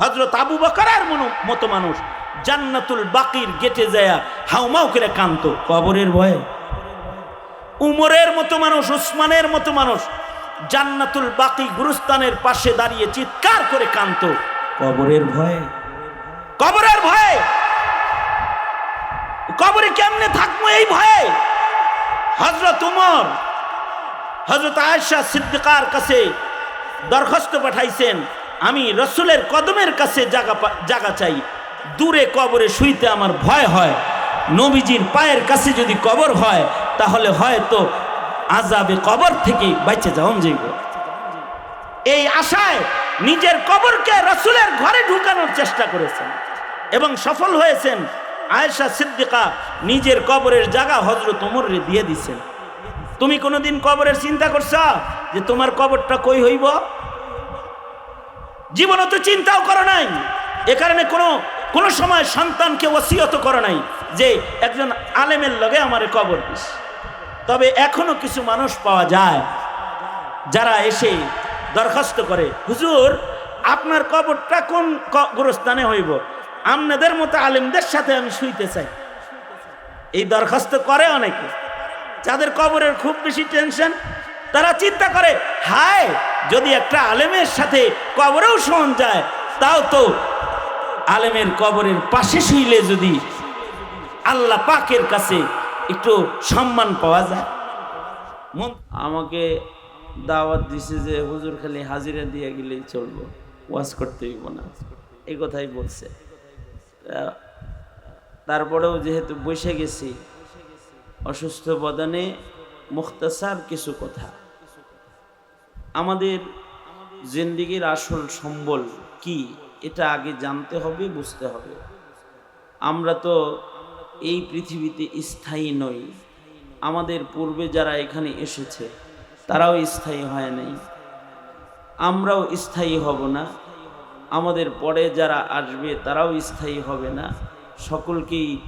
হজরত আবু বকরের মনো- মতো মানুষ। জান্নাতুল বাকির গেটে যায় হাউমাউ করে কান্ত কবরের ভয়ে। উমরের মতো মানুষ, উসমানের মতো মানুষ, জান্নাতুল বাকি গুরুস্তানের পাশে দাঁড়িয়ে চিৎকার করে কান্ত কবরের ভয়ে। কবরের ভয়ে। কবরে কেমনে থাকব এই ভয়ে? হজরত উমর হজরত আয়েশা সিদ্দিকার কাছে দরখাস্ত পাঠাইছেন। আমি রসুলের কদমের কাছে জাগা জাগা চাই। দূরে কবরে শুইতে আমার ভয় হয়। নবীজির পায়ের কাছে যদি কবর হয়, তাহলে হয়তো আজাবে কবর থেকে বাইচে যাওন যাইব। এই আশায় নিজের কবরকে রসুলের ঘরে ঢুকানোর চেষ্টা করেছেন এবং সফল হয়েছেন। আয়েশা সিদ্দিকা নিজের কবরের জায়গা হজরত উমরে দিয়ে দিছেন। তুমি কোনোদিন কবরের চিন্তা করছ যে তোমার কবরটা কই হইব? জীবনে তো চিন্তাও করো নাই। এ কারণে কোনো কোনো সময় সন্তানকে ওসিয়ত করো নাই যে একজন আলেমের লগে আমার কবর দিস। তবে এখনও কিছু মানুষ পাওয়া যায় যারা এসে দরখাস্ত করে, হুজুর, আপনার কবরটা কোন গোরস্থানে হইব? আপনাদের মতো আলেমদের সাথে আমি শুইতে চাই। এই দরখাস্ত করে অনেকে। যাদের কবরের খুব বেশি টেনশন তারা চিন্তা করে, হায়, যদি একটা আলেমের সাথে কবরেও শোন যায়, তাও তো আলেমের কবরের পাশে শুইলে যদি আল্লাহ পাকের কাছে একটু সম্মান পাওয়া যায়? আমাকে দাওয়াত দিছে যে, হুজুর, খালি হাজিরা দিয়ে গেলেই চলবো, ওয়াজ করতে হইব না। এই কথাই বলছে। তারপরেও যেহেতু বসে গেছি, অসুস্থ বদনে মুখতাসার কিছু কথা। আমাদের জিন্দিগির আসল সম্বল কি, এটা আগে জানতে হবে, বুঝতে হবে। আমরা তো এই পৃথিবীতে স্থায়ী নই। আমাদের পূর্বে যারা এখানে এসেছে, তারাও স্থায়ী হয় নাই। আমরাও স্থায়ী হব না। আমাদের পরে যারা আসবে, তারাও স্থায়ী হবে না। সকলকেই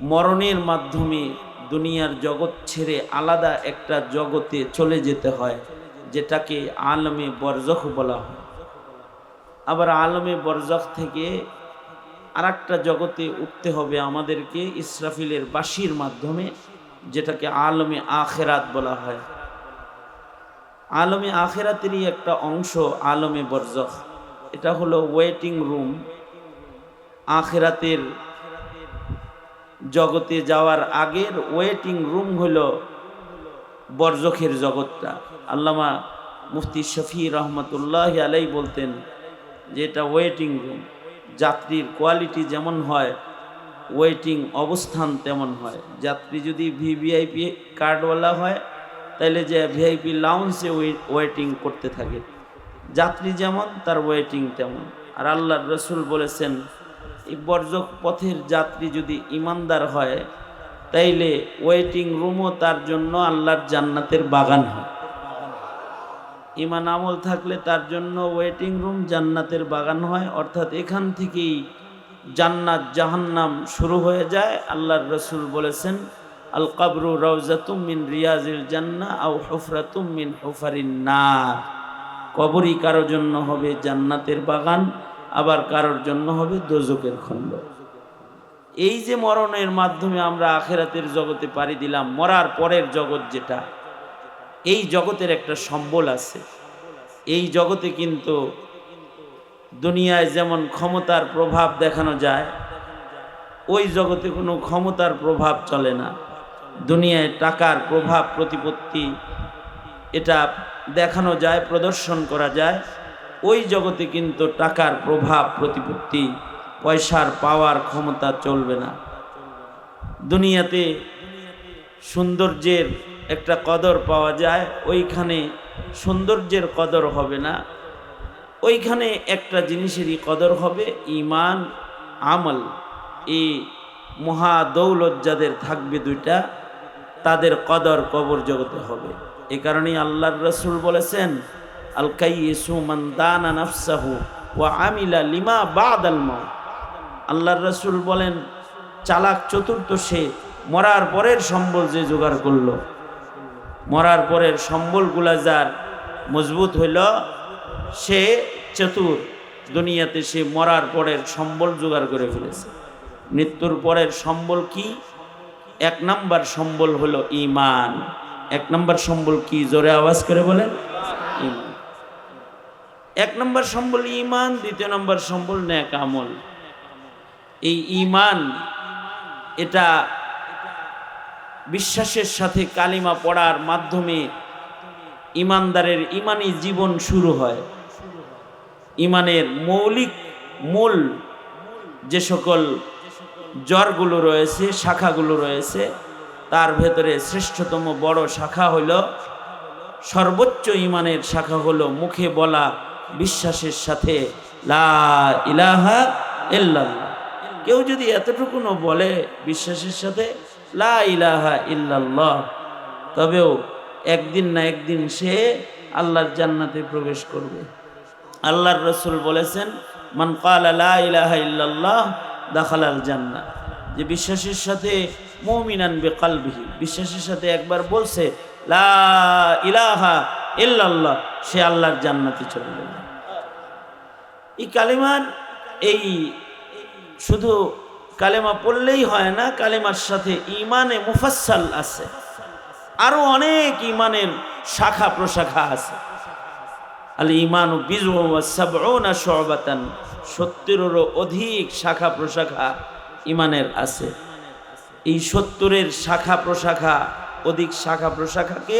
মরণের মাধ্যমে দুনিয়ার জগৎ ছেড়ে আলাদা একটা জগতে চলে যেতে হয়, যেটাকে আলমে বরজখ বলা হয়। আবার আলমে বরজখ থেকে আর জগতে উঠতে হবে আমাদেরকে ইসরাফিলের বাসির মাধ্যমে, যেটাকে আলমে আখেরাত বলা হয়। আলমে আখেরাতেরই একটা অংশ আলমে বরজখ এটা হলো ওয়েটিং রুম, আখেরাতের জগতে যাওয়ার আগের ওয়েটিং রুম হলো বরজখের জগৎটা। আল্লামা মুফতি শফি রহমতুল্লাহ আলাই বলতেন যে এটা ওয়েটিং রুম যাত্রীর কোয়ালিটি যেমন হয় ওয়েটিং অবস্থান তেমন হয়। যাত্রী যদি ভিভিআইপি কার্ডওয়ালা হয় তাহলে যে ভিআইপি লাউন্সে ওয়েটিং করতে থাকে। যাত্রী যেমন, তার ওয়েটিং তেমন। আর আল্লাহর রসুল বলেছেন বর্জক পথের যাত্রী যদি ইমানদার হয়, তাইলে ওয়েটিং রুমও তার জন্য আল্লাহর জান্নাতের বাগান হয়। ইমান আমল থাকলে তার জন্য ওয়েটিং রুম জান্নাতের বাগান হয়, অর্থাৎ এখান থেকেই জান্নাত জাহান্নাম শুরু হয়ে যায়। আল্লাহর রসুল বলেছেন আল কাবরু রওজাতুম মিন জান্না আও হুফরাতুম মিন হুফারিন নার। কবরই কারোর জন্য হবে জান্নাতের বাগান। আবার কারোর জন্য হবে দোজকের খণ্ড। এই যে মরণের মাধ্যমে আমরা আখেরাতের জগতে পাড়ি দিলাম, মরার পরের জগৎ যেটা, এই জগতের একটা সম্বল আছে। এই জগতে কিন্তু দুনিয়ায় যেমন ক্ষমতার প্রভাব দেখানো যায়, ওই জগতে কোনো ক্ষমতার প্রভাব চলে না। দুনিয়ায় টাকার প্রভাব, প্রতিপত্তি, এটা দেখানো যায়, প্রদর্শন করা যায়। ওই জগতে কিন্তু টাকার প্রভাব, প্রতিপত্তি, পয়সার পাওয়ার ক্ষমতা চলবে না। দুনিয়াতে সৌন্দর্যের একটা কদর পাওয়া যায়, ওইখানে সৌন্দর্যের কদর হবে না। ওইখানে একটা জিনিসেরই কদর হবে ইমান আমল। এই মহা দৌলত যাদের থাকবে দুইটা, তাদের কদর কবর জগতে হবে। এ কারণেই আল্লাহর রসুল বলেছেন আল কাইসু মান দানা নাফসাহু ওয়া আমিলা লিমা বাদ আল মাউত। আল্লাহর রসুল বলেন, চালাক চতুর্থ সে মরার পরের সম্বল যে জোগাড় করল। মরার পরের সম্বলগুলা যার মজবুত হইল, সে চতুর। দুনিয়াতে সে মরার পরের সম্বল জোগাড় করে ফেলেছে। মৃত্যুর পরের সম্বল কি? এক নাম্বার সম্বল হলো ইমান এক নাম্বার সম্বল কি? জোরে আওয়াজ করে বলেন ইমান এক নম্বর সম্বল ইমান দ্বিতীয় নম্বর সম্বল ন্যাক আমল। এই ইমান এটা বিশ্বাসের সাথে কালিমা পড়ার মাধ্যমে ইমানদারের ইমানি জীবন শুরু হয়। ইমানের মৌলিক মূল যে সকল জ্বরগুলো রয়েছে, শাখাগুলো রয়েছে, তার ভেতরে শ্রেষ্ঠতম বড় শাখা হলো সর্বোচ্চ ইমানের শাখা হলো মুখে বলা বিশ্বাসের সাথে, লা ইলাহা ইল্লাল্লাহ। কেউ যদি এতটুকুনও বলে বিশ্বাসের সাথে, লা ইলাহা ইল্লাল্লাহ, তবেও একদিন না একদিন সে আল্লাহর জান্নাতে প্রবেশ করবে। আল্লাহর রসুল বলেছেন, মান লা ইলাহা ইল্লাল্লাহ, দাখালাল জান্নাত যে বিশ্বাসের সাথে মৌমিনান বেকালবিহি, বিশ্বাসের সাথে একবার বলছে, লা ইলাহা ইল্লাল্লাহ, সে আল্লাহর জান্নাতে চলে গেল এই কালেমার এই শুধু কালেমা পড়লেই হয় না, কালেমার সাথে ইমানে মুফাসাল আছে। আরও অনেক ইমানের শাখা প্রশাখা আছে। আল ইমান শবাতান, সত্তরেরও অধিক শাখা প্রশাখা ইমানের আছে। এই সত্তরের শাখা প্রশাখা, অধিক শাখা প্রশাখাকে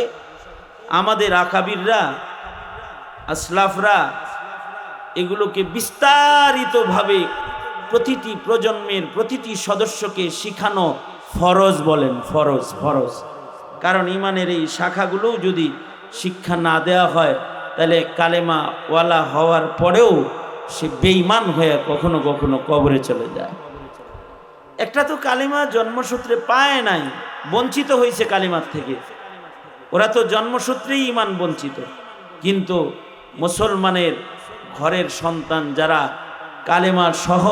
আমাদের আকাবিররা, আসলাফরা এগুলোকে বিস্তারিতভাবে প্রতিটি প্রজন্মের প্রতিটি সদস্যকে শিখানো ফরজ বলেন, ফরজ ফরজ। কারণ ইমানের এই শাখাগুলোও যদি শিক্ষা না দেওয়া হয়, তাহলে কালেমা ওয়ালা হওয়ার পরেও সে বেইমান হয়ে কখনো কখনো কবরে চলে যায়। একটা তো কালিমা জন্মসূত্রে পায় নাই, বঞ্চিত হয়েছে কালিমার থেকে। ওরা তো জন্মসূত্রেই ইমান বঞ্চিত। কিন্তু মুসলমানের ঘরের সন্তান যারা কালেমার সহ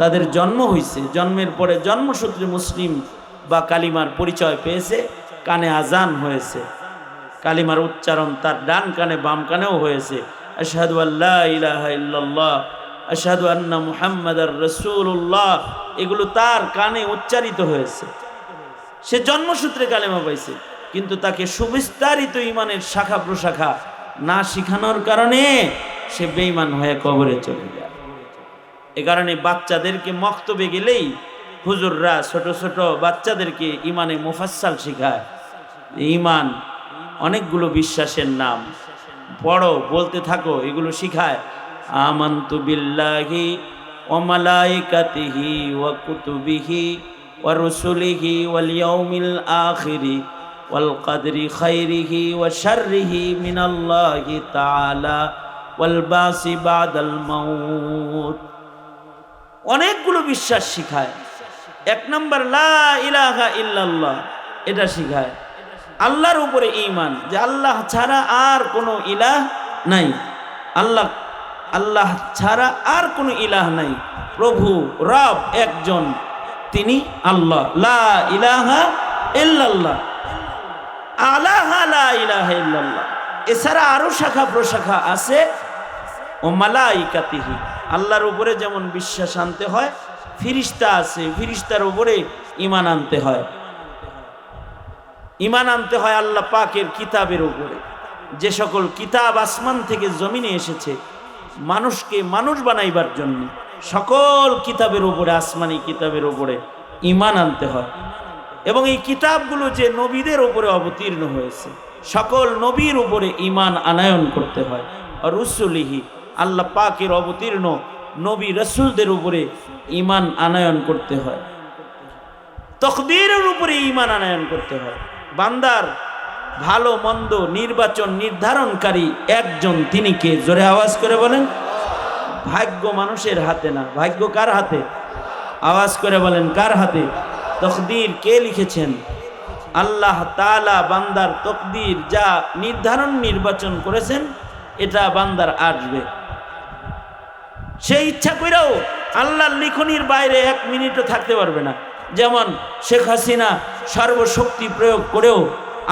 তাদের জন্ম হয়েছে জন্মের পরে জন্মসূত্রে মুসলিম বা কালিমার পরিচয় পেয়েছে, কানে আজান হয়েছে। কালিমার উচ্চারণ তার ডান কানে বাম কানেও হয়েছে। আশহাদু আল্লাহ ইলাহা ইল্লাল্লাহ, আশহাদু আন্না মুহাম্মাদার রাসূলুল্লাহ, এগুলো তার কানে উচ্চারিত হয়েছে। সে জন্মসূত্রে কালেমা পাইছে, কিন্তু তাকে সুবিস্তারিত ইমানের শাখা প্রশাখা না শিখানোর কারণে সে বেইমান হয়ে কবরে চলে যায়। এ কারণে বাচ্চাদেরকে মক্তবে গেলেই হুজুররা ছোট ছোট বাচ্চাদেরকে ইমানে মুফাসাল শিখায়। ইমান অনেকগুলো বিশ্বাসের নাম। পড়ো, বলতে থাকো, এগুলো শিখায়। আমান্তু বিল্লাহি ও মালাইকাতিহি ওয়া কুতুবিহি ওয়া রুসুলিহি ওয়াল ইয়াউমিল আখিরি ওয়াল কদরি খাইরিহি ওয়া শাররিহি মিনাল্লাহি তাআলা। ওয়াল বাসি বাদাল মাউত। অনেকগুলো বিশ্বাস শিখায়। এক নম্বর, লা ইলাহা ইল্লাল্লাহ, এটা শিখায়। আল্লাহর উপরে ইমান যে আল্লাহ ছাড়া আর কোনো ইলাহ নাই। আল্লাহ আল্লাহ ছাড়া আর কোনো ইলাহ নাই। প্রভু, রব একজন, তিনি আল্লাহ। লা ইলাহা ইল্লাল্লাহ। আলাহা লা ইলাহা ইল্লাল্লাহ। এছাড়া আরও শাখা প্রশাখা আছে। ও মালাইকাতিহি, আল্লাহর উপরে যেমন বিশ্বাস আনতে হয়, ফিরিস্তা আছে, ফিরিস্তার উপরে ইমান আনতে হয়। ইমান আনতে হয় আল্লাহ পাকের কিতাবের উপরে। যে সকল কিতাব আসমান থেকে জমিনে এসেছে, মানুষকে মানুষ বানাইবার জন্য সকল কিতাবের উপরে, আসমানি কিতাবের উপরে ইমান আনতে হয়। এবং এই কিতাবগুলো যে নবীদের উপরে অবতীর্ণ হয়েছে, সকল নবীর উপরে ইমান আনায়ন করতে হয়। আর রুসুলিহি আল্লাহ পাকের অবতীর্ণ নবী রসুলদের উপরে ইমান আনায়ন করতে হয়। তকদিরের উপরে ইমান আনায়ন করতে হয়। বান্দার ভালো, মন্দ, নির্বাচন, নির্ধারণকারী একজন তিনি কে? জোরে আওয়াজ করে বলেন। ভাগ্য মানুষের হাতে না। ভাগ্য কার হাতে? আওয়াজ করে বলেন, কার হাতে? তকদির কে লিখেছেন? আল্লাহ তালা বান্দার তকদির যা নির্ধারণ, নির্বাচন করেছেন, এটা বান্দার আসবে। সে ইচ্ছা করেও আল্লাহর লিখনির বাইরে এক মিনিটও থাকতে পারবে না। যেমন শেখ হাসিনা সর্বশক্তি প্রয়োগ করেও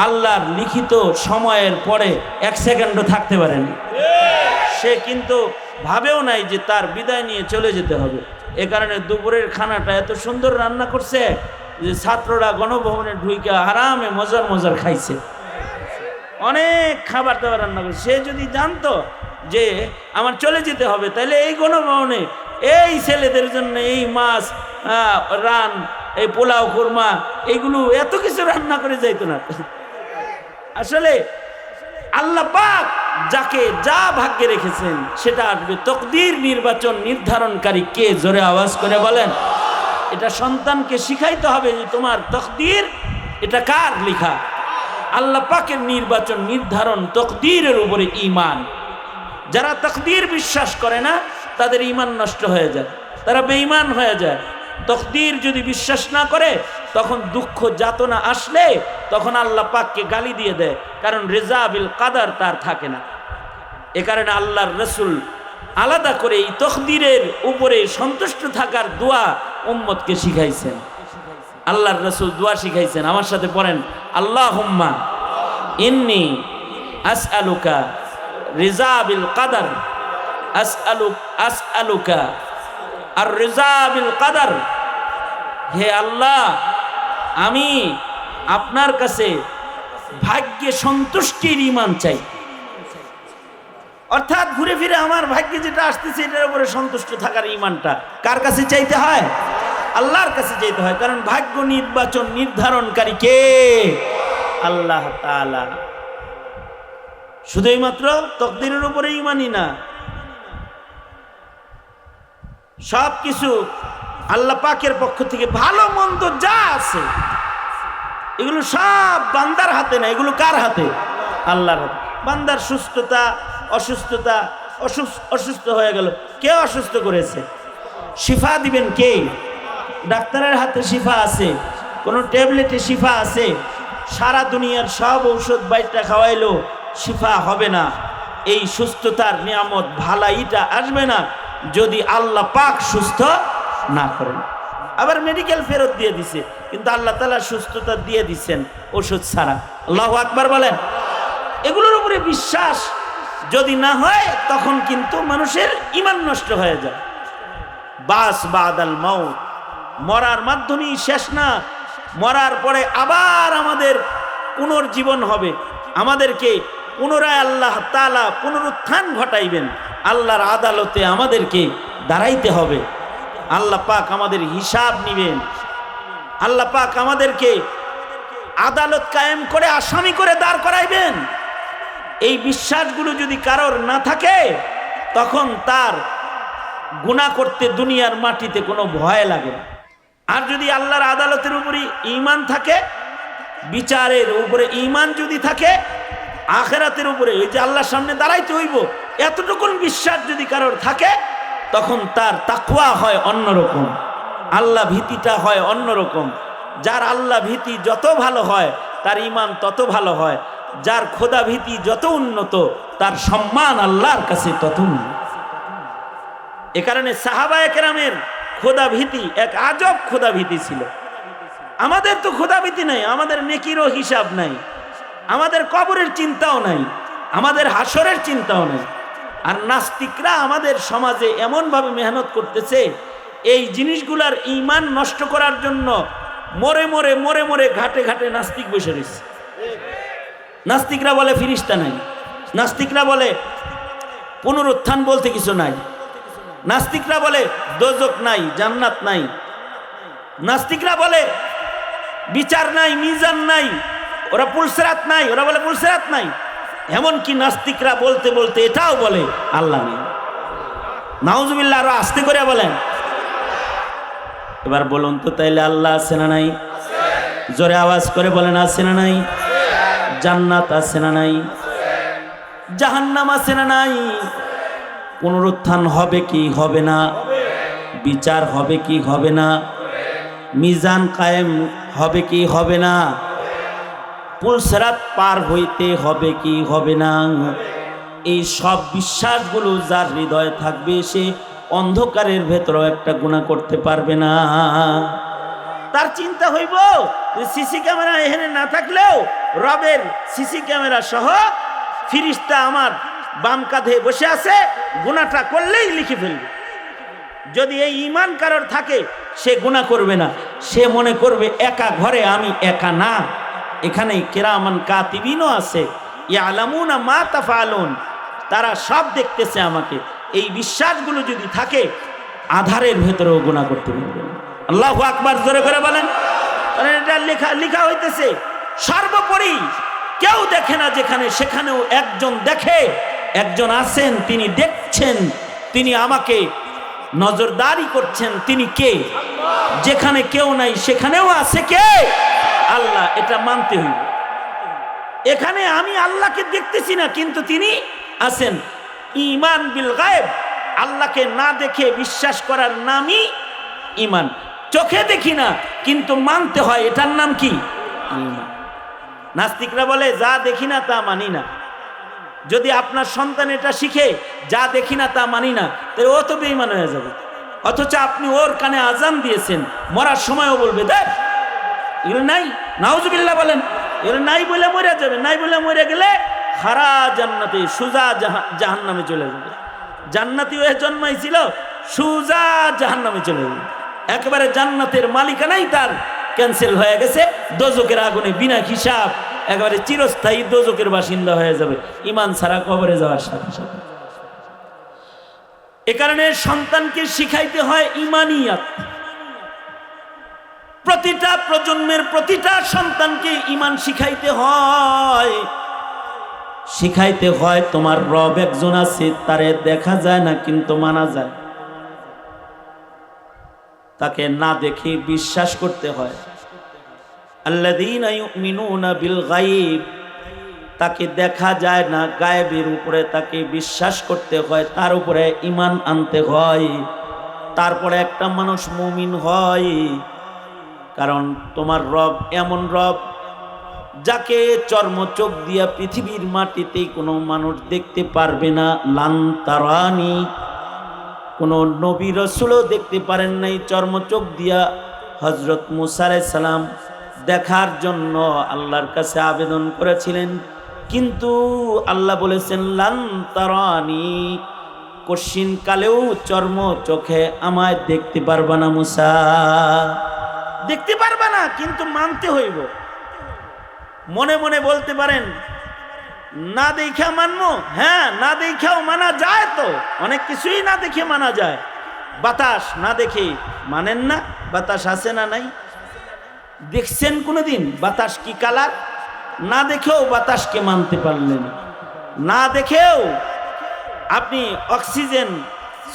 আল্লাহর লিখিত সময়ের পরে এক সেকেন্ডও থাকতে পারেনি। সে কিন্তু ভাবেও নাই যে তার বিদায় নিয়ে চলে যেতে হবে। এ কারণে দুপুরের খানাটা এত সুন্দর রান্না করছে যে ছাত্ররা গণভবনে ঢুইকে আরামে মজার মজার খাইছে। অনেক খাবার দাবার রান্না করছে। সে যদি জানতো যে আমার চলে যেতে হবে, তাহলে এই কোনো মনে এই ছেলেদের জন্য এই মাছ রান, এই পোলাও কুরমা এইগুলো এত কিছু রান্না করে যাইতো না। আসলে আল্লাহ পাক যাকে যা ভাগ্যে রেখেছেন, সেটা আসবে তকদির নির্বাচন নির্ধারণকারী কে জোরে আওয়াজ করে বলেন? এটা সন্তানকে শিখাইতে হবে যে তোমার তকদির, এটা কার লেখা? আল্লাহ পাকের নির্বাচন নির্ধারণ তকদিরের উপরে ইমান যারা তকদির বিশ্বাস করে না, তাদের ইমান নষ্ট হয়ে যায়, তারা বেঈমান হয়ে যায়। তকদির যদি বিশ্বাস না করে, তখন দুঃখ যাতনা আসলে, তখন আল্লাহ পাককে গালি দিয়ে দেয়, কারণ রেজাবিল কাদার তার থাকে না। এ কারণে আল্লাহর রসুল আলাদা করে এই তকদিরের উপরে সন্তুষ্ট থাকার দোয়া উম্মতকে শিখাইছেন। আল্লাহর রসুল দোয়া শিখাইছেন। আমার সাথে পড়েন আল্লাহ হুম্মা ইন্নি আস আলুকা রিজাবিল কাদার আস আলু আস আলুকা আর রিজাবিল কাদার, হে আল্লাহ, আমি আপনার কাছে ভাগ্যে সন্তুষ্টির ইমান চাই। অর্থাৎ ঘুরে ফিরে আমার ভাগ্যে যেটা আসতেছে, এটার উপরে সন্তুষ্ট থাকার ইমানটা কার কাছে চাইতে হয়? আল্লাহর কাছে চাইতে হয়। কারণ ভাগ্য নির্বাচন নির্ধারণকারী কে? আল্লাহ তাআলা। শুধুই মাত্র তকদিরের উপরে ইমানই না। সব কিছু আল্লাহ পাকের পক্ষ থেকে ভালো, মন্দ যা আছে, এগুলো সব বান্দার হাতে না, এগুলো কার হাতে? আল্লাহর হাতে। বান্দার সুস্থতা, অসুস্থতা অসুস্থ হয়ে গেল। কে অসুস্থ করেছে? শিফা দিবেন কে? ডাক্তারের হাতে শিফা আছে, কোনো ট্যাবলেটে শিফা আছে, সারা দুনিয়ার সব ঔষধ বাইরটা খাওয়াইলো শিফা হবে না, এই সুস্থতার নিয়ামত ভালাইটা আসবে না যদি আল্লাহ পাক সুস্থ না করেন। আবার মেডিকেল ফেরত দিয়ে দিছে, কিন্তু আল্লাহ তালা সুস্থতা দিয়ে দিচ্ছেন ওষুধ ছাড়া। আল্লাহ আকবার বলেন। এগুলোর উপরে বিশ্বাস যদি না হয়, তখন কিন্তু মানুষের ইমান নষ্ট হয়ে যায়। বাস বাদাল মাউত। মরার মাধ্যমেই শেষ না, মরার পরে আবার আমাদের পুনর্জীবন হবে। আমাদেরকে পুনরায় আল্লাহ তালা পুনরুত্থান ঘটাইবেন। আল্লাহর আদালতে আমাদেরকে দাঁড়াইতে হবে। আল্লাহ পাক আমাদের হিসাব নিবেন। আল্লাহ পাক আমাদেরকে আদালত কায়েম করে, আসামি করে দাঁড় করাইবেন। এই বিশ্বাসগুলো যদি কারোর না থাকে, তখন তার গুণা করতে দুনিয়ার মাটিতে কোনো ভয় লাগে না। আর যদি আল্লাহর আদালতের উপরে ইমান থাকে, বিচারের উপরে ইমান যদি থাকে আখেরাতের উপরে ওই যে আল্লাহর সামনে দাঁড়াইতে হইব, এতটুকুন বিশ্বাস যদি কারোর থাকে, তখন তার তাকুয়া হয় অন্যরকম, আল্লাহ ভীতিটা হয় অন্যরকম। যার আল্লাহ ভীতি যত ভালো হয়, তার ইমান তত ভালো হয়। যার খোদা ভীতি যত উন্নত, তার সম্মান আল্লাহর কাছে তত উন্নত। এ কারণে সাহাবা একরামের খোদা ভীতি এক আজব খোদা ভীতি ছিল। আমাদের তো খোদা ভীতি নাই, আমাদের নেকিরও হিসাব নাই। আমাদের কবরের চিন্তাও নাই, আমাদের হাসরের চিন্তাও নাই। আর নাস্তিকরা আমাদের সমাজে এমনভাবে মেহনত করতেছে, এই জিনিসগুলার ইমান নষ্ট করার জন্য মরে মরে মরে মরে ঘাটে ঘাটে নাস্তিক বসে রয়েছে। নাস্তিকরা বলে ফিরিস্তা নাই, নাস্তিকরা বলে পুনরুত্থান বলতে কিছু নাই। নাস্তিকরা বলে দোজক নাই, জান্নাত নাই। নাস্তিকরা বলে বিচার নাই, মিজান নাই ওরা পুলসেরাত নাই, ওরা বলে পুলসেরাত নাই। এমনকি নাস্তিকরা বলতে বলতে এটাও বলে, আল্লাহ নেই। নাউজুবিল্লাহ আরও আস্তে করে বলেন। এবার বলুন তো তাইলে আল্লাহ আছে না নাই? জোরে আওয়াজ করে বলেন, আছে না নাই? জান্নাত আছে না নাই? জাহান্নাম আছে না নাই? পুনরুত্থান হবে কি হবে না? বিচার হবে কি হবে না? মিজান কায়েম হবে কি হবে না? পুলসেরাত পার হইতে হবে কি হবে না? এই সব বিশ্বাসগুলো যার হৃদয়ে থাকবে, সে অন্ধকারের ভেতরেও একটা গুণা করতে পারবে না। তার চিন্তা হইব যে সিসি ক্যামেরা এখানে না থাকলেও রবের সিসি ক্যামেরা সহ ফিরিস্তা আমার বাম কাঁধে বসে আছে গুণাটা করলেই লিখে ফেলবে। যদি এই ইমান কারোর থাকে, সে গুণা করবে না। সে মনে করবে, একা ঘরে আমি একা না। এখানে কেরামান কাতিবিনও আছে। ইয়ালামুনা মা তাফালুন তারা সব দেখতেছে আমাকে। এই বিশ্বাসগুলো যদি থাকে, আধারের ভেতরেও গুণা করতে পারবে। আল্লাহু আকবার জোরে করে বলেন। এটা লেখা লেখা হইতেছে, সর্বোপরি কেউ দেখে না যেখানে, সেখানেও একজন দেখে, একজন আছেন, তিনি দেখছেন, তিনি আমাকে নজরদারি করছেন, তিনি কে? যেখানে কেউ নাই, সেখানেও আছে কে? আল্লাহ, এটা মানতে হইব। এখানে আমি আল্লাহকে দেখতেছি না, কিন্তু তিনি আছেন। ইমান বিল গায়েব, আল্লাহকে না দেখে বিশ্বাস করার নামই ইমান চোখে দেখি না, কিন্তু মানতে হয়, এটার নাম কি? নাস্তিকরা বলে, যা দেখি না, তা মানি না। যদি আপনার সন্তান এটা শিখে, যা দেখি না, তা মানি না, তাহলে ও তো বেইমান হয়ে যাবে। অথচ আপনি ওর কানে আজান দিয়েছেন, মরার সময়ও বলবে, দেখ এগুলো নাই, নাউজুবিল্লাহ বলেন এগুলো নাই বলে মরে যাবে, নাই বলে মরে গেলে হারা জান্নাতে, সুজা জাহান নামে চলে যাবে। জান্নাতি হয়ে জন্মাইছিল, সুজা জাহান নামে চলে যাবে। একেবারে জান্নাতের মালিকানাই তার ক্যান্সেল হয়ে গেছে দোজকের আগুনে বিনা হিসাব, একেবারে চিরস্থায়ী দোজকের বাসিন্দা হয়ে যাবে ইমান ছাড়া কবরে যাওয়ার সাথে সাথে। এ কারণে সন্তানকে শিখাইতে হয় ইমানিয়াত। প্রতিটা প্রজন্মের প্রতিটা সন্তানকে ইমান শিখাইতে হয়। শিখাইতে হয়, তোমার রব একজন আছে, তারে দেখা যায় না, কিন্তু মানা যায়। তাকে না দেখে বিশ্বাস করতে হয়। ইউমিনুনা বিল তাকে দেখা যায় না, গায়েবের উপরে তাকে বিশ্বাস করতে হয়, তার উপরে ইমান আনতে হয়। তারপরে একটা মানুষ মুমিন হয়। কারণ তোমার রব এমন রব যাকে চর্ম চোখ দিয়া পৃথিবীর মাটিতে কোনো মানুষ দেখতে পারবে না। লান্তারানি কোনো নবী রসুলও দেখতে পারেন নাই চর্ম চোখ দিয়া হজরত মুসারে সালাম। দেখার জন্য আল্লাহর কাছে আবেদন করেছিলেন। কিন্তু আল্লাহ বলেছেন লান্তারানি কশিন কালেও চর্ম চোখে আমায় দেখতে পারবা না মুসা। দেখতে পারবা না, কিন্তু মানতে হইব। মনে মনে বলতে পারেন, না দেখা মানবো? হ্যাঁ না দেখাও মানা যায় তো। অনেক কিছুই না দেখে মানা যায়। বাতাস না দেখে মানেন না, বাতাস আছে না নাই। দেখছেন কোনো দিন বাতাস কি কালার? না দেখেও বাতাসকে মানতে পারলেন। না দেখেও আপনি অক্সিজেন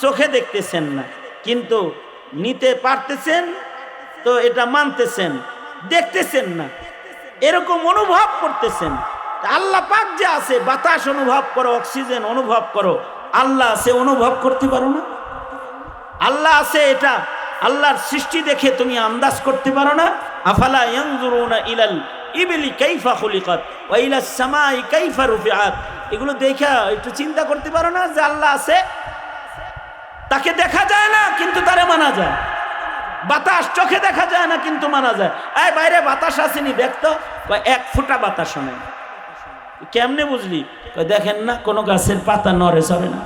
চোখে দেখতেছেন না, কিন্তু নিতে পারতেছেন তো এটা মানতেছেন, দেখতেছেন না। এরকম অনুভব করতেছেন। আল্লাহ পাক যে আছে, বাতাস অনুভব করো, অক্সিজেন অনুভব করো, আল্লাহ আছে, অনুভব করতে পারো না। আল্লাহ আছে এটা, আল্লাহর সৃষ্টি দেখে তুমি আন্দাজ করতে পারো না। আফালা ইয়ানজুরুনা ইলাল ইবিলি কাইফা খুলিকাত, ওয়া ইলাস সামাই কাইফা রুফিআত। এগুলো দেখা একটু চিন্তা করতে পারো না যে আল্লাহ আছে। তাকে দেখা যায় না, কিন্তু তারে মানা যায়। বাতাস চোখে দেখা যায় না, কিন্তু মানা যায়। এই বাইরে বাতাস আসেনি দেখতো এক ফুটা বাতাস নেই কেমনে বুঝলি? দেখেন না, কোনো গাছের পাতা নড়ে সরে না।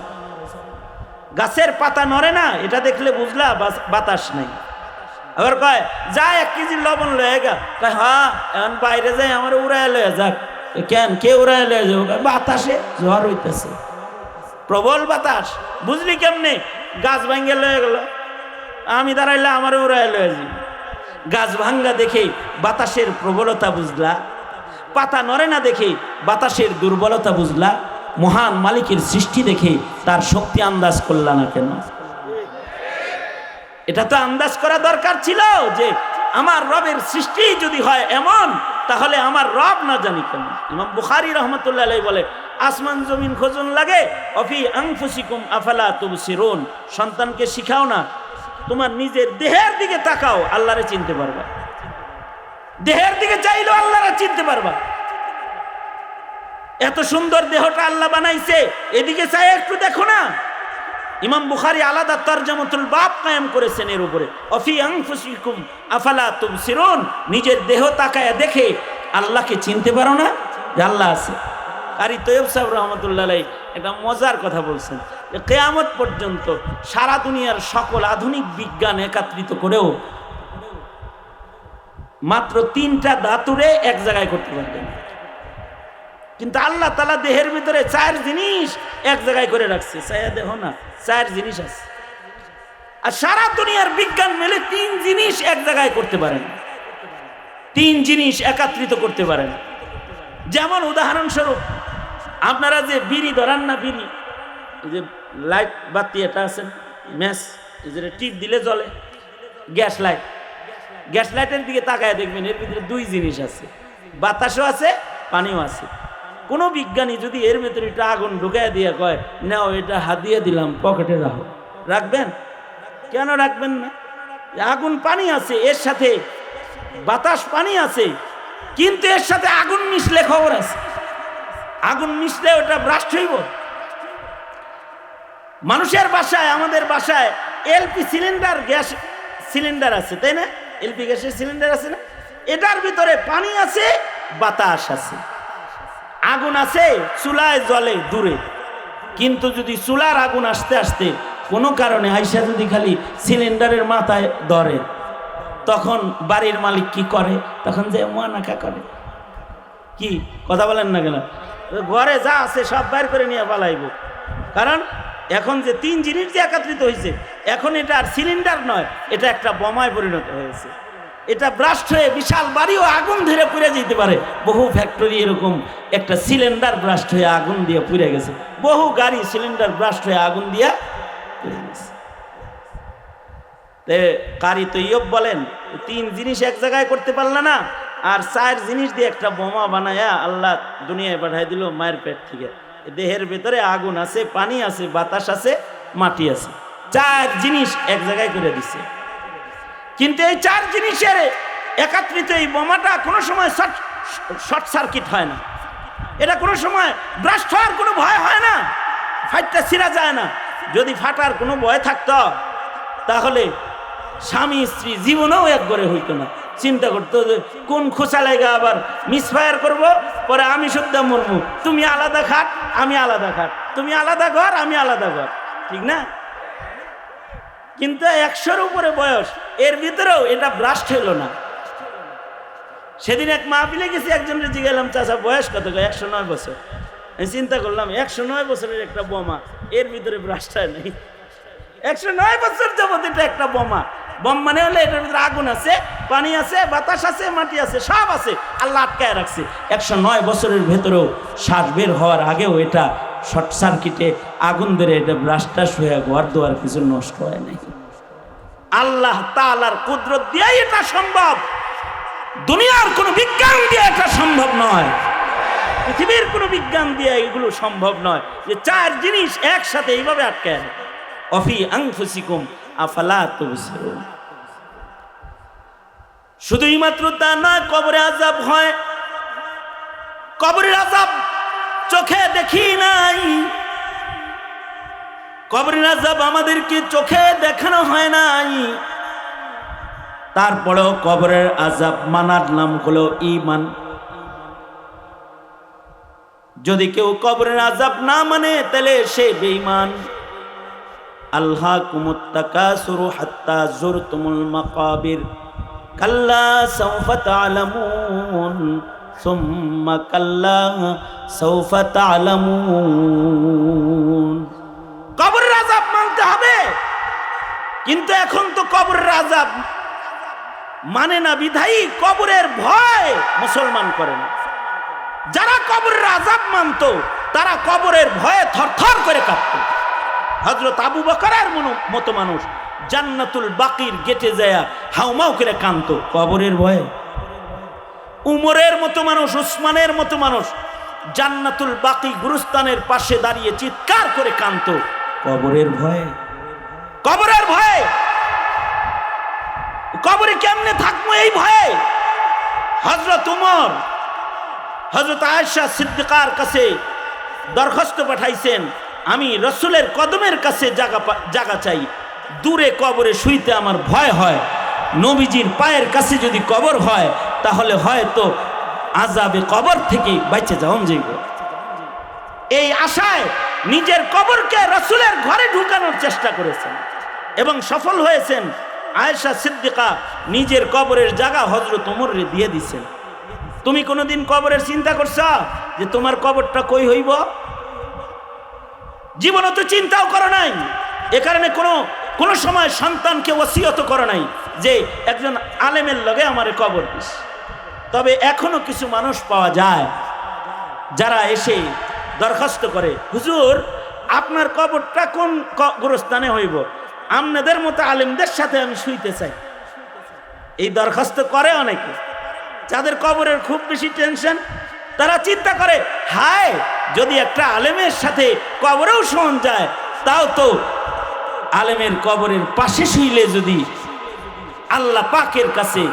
গাছের পাতা নড়ে না, এটা দেখলে বুঝলা বাতাস নেই। আবার কয়, যা এক কেজি লবণ লয়ে গা। কয় হ্যাঁ এখন বাইরে যাই, আমার উড়ায় লয়ে যাক। কেন, কে উড়ায় লয়ে যাব? বাতাসে ঝড় হইতেছে। প্রবল বাতাস। বুঝলি কেমনে? গাছ ভাঙ্গে লয়ে গেল। আমি দাঁড়াইলে আমার উড়ায় লয়ে গাছ ভাঙ্গা দেখে বাতাসের প্রবলতা বুঝলা। পাতা নড়ে না দেখে বাতাসের দুর্বলতা বুঝলা। মহান মালিকের সৃষ্টি দেখে তার শক্তি আন্দাজ করলা না কেন? এটা তো আন্দাজ করা দরকার ছিল যে আমার রবের সৃষ্টি যদি হয় এমন, তাহলে আমার রব না জানি কেন। ইমাম বুখারি রহমতুল্লাহ বলে, আসমান জমিন খোঁজন লাগে, অফি আংফুসিকুম আফালা তুবসিরুন। সন্তানকে শিখাও না তোমার নিজের দেহের দিকে তাকাও, আল্লাহরে চিনতে পারবা। দেহের দিকে চাইলেও আল্লাহরে চিনতে পারবা। এত সুন্দর দেহটা আল্লাহ বানাইছে, এদিকে চাই একটু দেখো না। ইমাম বুখারি আলাদা তরজামতুল বাপ কায়েম করেছেন এর উপরে। অফি আংফুসিকুম আফালা তুবসিরুন, নিজের দেহ তাকায় দেখে আল্লাহকে চিনতে পারো না? আল্লাহ আছে। কারি তৈয়ব সাহেব রহমতুল্লাহ একটা মজার কথা বলছেন যে কেয়ামত পর্যন্ত সারা দুনিয়ার সকল আধুনিক বিজ্ঞান একত্রিত করেও মাত্র তিনটা ধাতুরে এক জায়গায় করতে পারবেন কিন্তু আল্লাহ তালা দেহের ভিতরে চার জিনিস এক জায়গায় করে রাখছে। চায়া দেহ না, চার জিনিস আছে। আর সারা দুনিয়ার বিজ্ঞান মেলে তিন জিনিস এক জায়গায় করতে পারেন তিন জিনিস একত্রিত করতে পারেন যেমন উদাহরণস্বরূপ আপনারা যে বিড়ি ধরান না বিড়ি যে লাইট বাতি এটা আছে, ম্যাচ, এই যে টিপ দিলে জ্বলে, গ্যাস লাইট। গ্যাস লাইটের দিকে তাকায় দেখবেন, এর ভিতরে দুই জিনিস আছে, বাতাসও আছে, পানিও আছে। কোনো বিজ্ঞানী যদি এর ভেতরে এটা আগুন ঢুকায় দিয়ে কয়, নাও, এটা হাত দিয়ে দিলাম, পকেটে রাখো। রাখবেন? কেন রাখবেন না? আগুন পানি আছে, এর সাথে বাতাস পানি আছে, কিন্তু এর সাথে আগুন মিশলে খবর আছে। আগুন মিশলে ওটা ব্রাস্ট হইব। মানুষের বাসায়, আমাদের বাসায় এলপি সিলিন্ডার, গ্যাস সিলিন্ডার আছে, তাই না? এলপি, গ্যাসের সিলিন্ডার আছে না? এটার ভিতরে পানি আছে, বাতাস আছে। আগুন আছে, চুলায় জলে দূরে। কিন্তু যদি চুলার আগুন আসতে আসতে কোনো কারণে আইসা যদি খালি সিলিন্ডারের মাথায় ধরে, তখন বাড়ির মালিক কি করে? তখন যে মানাকা করে। কি? কথা বলেন না কেন? ঘরে যা আছে সব বাইর করে নিয়ে পালাইব। কারণ এখন যে তিন জিনিস যে একত্রিত হয়েছে এখন এটা আর সিলিন্ডার নয়, এটা একটা বোমায় পরিণত হয়েছে। এটা ব্রাস্ট হয়ে বিশাল বাড়িও আগুন ধরে পুড়ে যেতে পারে। বহু ফ্যাক্টরি এরকম একটা সিলিন্ডার ব্রাস্ট হয়ে আগুন দিয়ে পুড়ে গেছে। বহু গাড়ি সিলিন্ডার ব্রাস্ট হয়ে আগুন দিয়ে পুড়ে গেছে। কারি তৈয়ব বলেন, তিন জিনিস এক জায়গায় করতে পারল না আর চার জিনিস দিয়ে একটা বোমা বানায়া আল্লাহ দুনিয়ায় পাঠাই দিল মায়ের পেট থেকে। দেহের ভেতরে আগুন আছে, পানি আছে, বাতাস আছে, মাটি আছে। চার জিনিস এক জায়গায় করে দিছে। কিন্তু এই চার জিনিসের একাত্রিত এই বোমাটা কোনো সময় শর্ট শর্ট সার্কিট হয় না। এটা কোনো সময় ব্রাস্ট হওয়ার কোনো ভয় হয় না। ফাইটটা ছিঁড়া যায় না। যদি ফাটার কোনো ভয় থাকত, তাহলে স্বামী স্ত্রী জীবনেও এক করে হইতো না। চিন্তা করতো যে কোন খোসা লাগা আবার মিসফায়ার করব, পরে আমি শুদ্ধ মরমু তুমি আলাদা খাট, আমি আলাদা খাট। তুমি আলাদা ঘর, আমি আলাদা ঘর। ঠিক না? কিন্তু একশোর উপরে বয়স, এর ভিতরেও এটা ব্রাস্ট হইল না। সেদিন এক মা মাহফিলে গেছি একজনের জিজ্ঞালাম চাচা, বয়স কত একশো নয় বছর। আমি চিন্তা করলাম, একশো নয় বছরের একটা বোমা, এর ভিতরে ব্রাস্ট হয় নাই। একশো নয় বছর যাবত এটা একটা বোমা। বম মানে হলে এটার ভিতরে আগুন আছে, পানি আছে, বাতাস আছে, মাটি আছে, সব আছে। আল্লাহ আটকায় রাখছে। একশো নয় বছরের ভেতরেও শ্বাস বের হওয়ার আগেও এটা শর্ট সার্কিটে আগুন ধরে এটা ব্রাস্টাস হয়ে ঘর দোয়ার কিছু নষ্ট হয় নাই। আল্লাহ তালার কুদরত দিয়েই এটা সম্ভব। দুনিয়ার কোনো বিজ্ঞান দিয়ে এটা সম্ভব নয়। পৃথিবীর কোনো বিজ্ঞান দিয়ে এগুলো সম্ভব নয় যে চার জিনিস একসাথে এইভাবে আটকায়। অফি আংফুসিকুম, আফালা তুবসিরুন। শুধুই মাত্র তা নয় কবরে আজাব হয়। কবরের আজাব চোখে দেখি নাই। কবরের আজাব আমাদেরকে চোখে দেখানো হয় নাই। তারপরেও কবরের আজাব মানার নাম হলো ইমান যদি কেউ কবরের আজাব না মানে তাহলে সে বেঈমান। আল্লাহ কুমুত্তাকাসুরু হাত্তা জুরতুমুল মাকাবির কাল্লা সাউফা তা'লামুন সুম্মা কাল্লা সাউফা তা'লামুন কবরের আযাব মানতে হবে। কিন্তু এখন তো কবরের আযাব মানে না বিধায়ী, কবরের ভয় মুসলমান করে না। যারা কবরের আযাব মানতো, তারা কবরের ভয়ে থরথর করে কাঁপতো। হজরত আবু বকরের মতো মানুষ জান্নাতুল বাকির গেটে যায় হাউমাউ করে কান্ত কবরের ভয়ে। উমরের মতো মানুষ, উসমানের মতো মানুষ জান্নাতুল বাকি গুরুস্তানের পাশে দাঁড়িয়ে চিৎকার করে কান্ত কবরের ভয়ে। কবরের ভয়ে। কবরে কেমনে থাকব এই ভয়ে? হজরত উমর হজরত আয়েশা সিদ্দিকার কাছে দরখাস্ত পাঠাইছেন, আমি রসুলের কদমের কাছে জায়গা জায়গা চাই। দূরে কবরে শুইতে আমার ভয় হয়। নবীজির পায়ের কাছে যদি কবর হয়, তাহলে হয়তো আজাবে কবর থেকে বাইচে যাওন যাইব। এই আশায় নিজের কবরকে রসুলের ঘরে ঢুকানোর চেষ্টা করেছেন এবং সফল হয়েছেন। আয়েশা সিদ্দিকা নিজের কবরের জায়গা হজরত ওমরে দিয়ে দিছেন তুমি কোনোদিন কবরের চিন্তা করছ যে তোমার কবরটা কই হইব? জীবনে তো চিন্তাও করো নাই। এ কারণে কোনো কোনো সময় সন্তানকে ওসিয়ত করো নাই যে একজন আলেমের লগে আমার কবর দিস। তবে এখনও কিছু মানুষ পাওয়া যায় যারা এসে দরখাস্ত করে, হুজুর, আপনার কবরটা কোন গোরস্থানে হইব? আপনাদের মতো আলেমদের সাথে আমি শুইতে চাই। এই দরখাস্ত করে অনেকে। যাদের কবরের খুব বেশি টেনশন, তারা চিন্তা করে, হায়, যদি একটা আলেমের সাথে কবরেও শোন যায়, তাও তো আলেমের কবরের পাশে শুইলে যদি আল্লাহ পাকের কাছে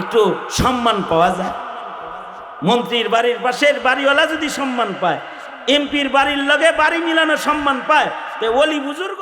একটু সম্মান পাওয়া যায়, মন্ত্রীর বাড়ির পাশের বাড়িওয়ালা যদি সম্মান পায়, এমপির বাড়ির লগে বাড়ি মিলানো সম্মান পায়, তো ওলি বুজুর্গ